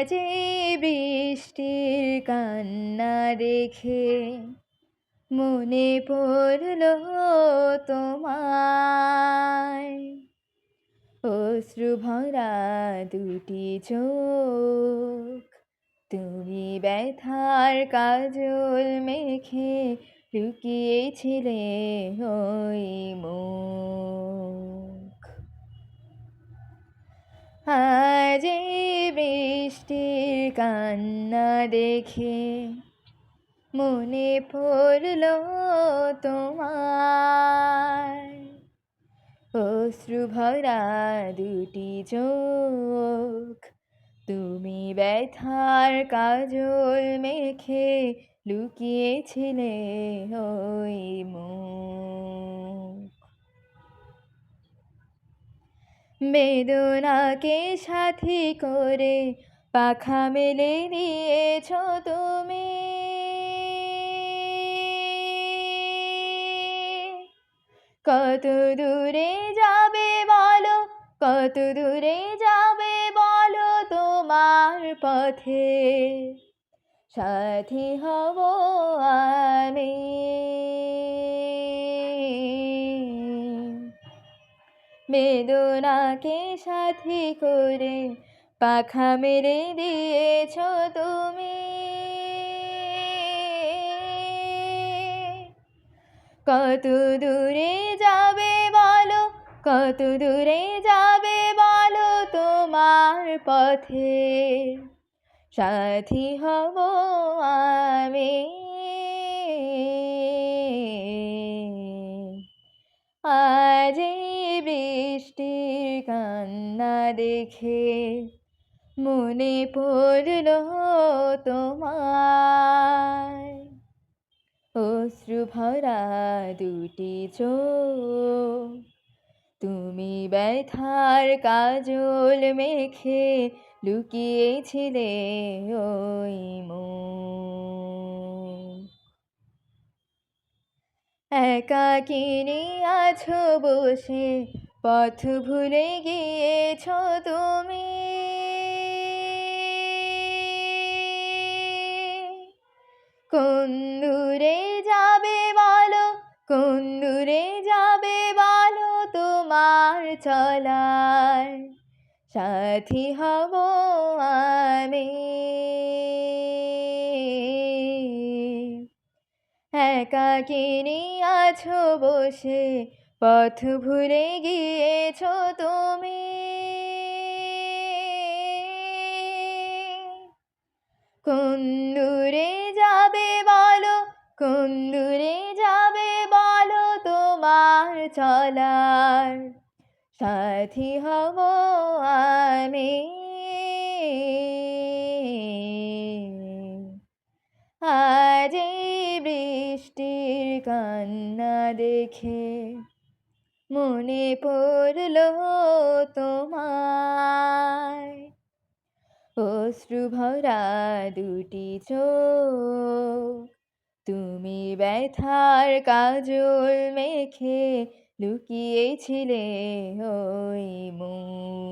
এই বৃষ্টির কান্না দেখে মনে পড়ল তোমায় অশ্রু ভরা দুটি চোখ, তুমি ব্যথার কাজল মেখে লুকিয়েছিলে ওই মুখ। বৃষ্টির কান্না দেখে মনে পড়ল তোমার। অশ্রু ভরা দুটি চোখ, তুমি ব্যথার কাজল মেখে লুকিয়েছিলে ওই মুখ। বেদনাকে সাথী করে পাখা মেলে দিয়েছ তুমি। কত দূরে যাবে বলো, কত দূরে যাবে বলো তোমার পথে। সাথী হব আমি। বেদনাকে সাথী করে পাখা মেরে দিয়েছ তুমি। কত দূরে যাবে বলো, কত দূরে যাবে বলো তোমার পথে। সাথী হব আমি। আজ বৃষ্টির কান্না দেখে মনে পড়ল তোমায় অশ্রু ভরা দুটি চোখ, তুমি ব্যথার কাজল মেখে লুকিয়েছিলে ওই মুখ। একাকিনী আছো বসে, পথ ভুলে গিয়েছ তুমি। কোন যাবে বলো? কোন যাবে বলো তোমার চলার? সাথী হব আমি। একাকিনী আছো বসে, পথ ভুলে গিয়েছ তুমি। কোন কোন দূরে যাবে বলো তোমার চলার? সাথী হব আমি। আজ বৃষ্টির কান্না দেখে মনে পড়ল তোমায় অশ্রু ভরা দুটি চোখ তুমি ব্যথার কাজল মেখে লুকিয়েছিলে ওই মুখ